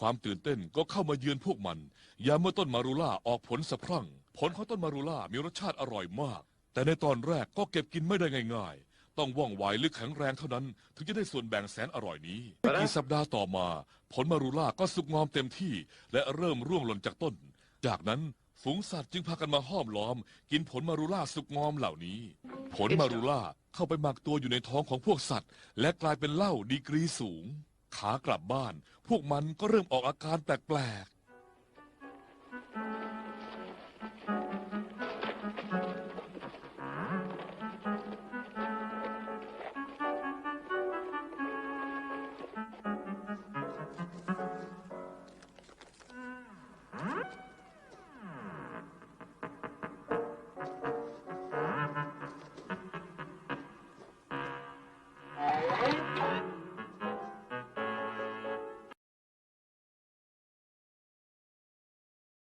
ความตื่นเต้นก็เข้ามาเยือนพวกมัน ยามเมื่อต้นมารูล่าออกผลสะพรั่ง ผลของต้นมารูล่ามีรสชาติอร่อยมาก แต่ในตอนแรกก็เก็บกินไม่ได้ง่ายๆ ต้องว่องไวหรือแข็งแรงเท่านั้น ถึงจะได้ส่วนแบ่งแสนอร่อยนี้ไม่กี่สัปดาห์ต่อมา ผลมารูล่าก็สุกงอมเต็มที่ และเริ่มร่วงหล่นจากต้น จากนั้นฝูงสัตว์จึงพากันมาห้อมล้อม กินผลมารูล่าสุกงอมเหล่านี้ ผลมารูล่าเข้าไปหมักตัวอยู่ในท้องของพวกสัตว์ และกลายเป็นเหล้าดีกรีสูง ขากลับบ้าน พวกมันก็เริ่มออกอาการแปลก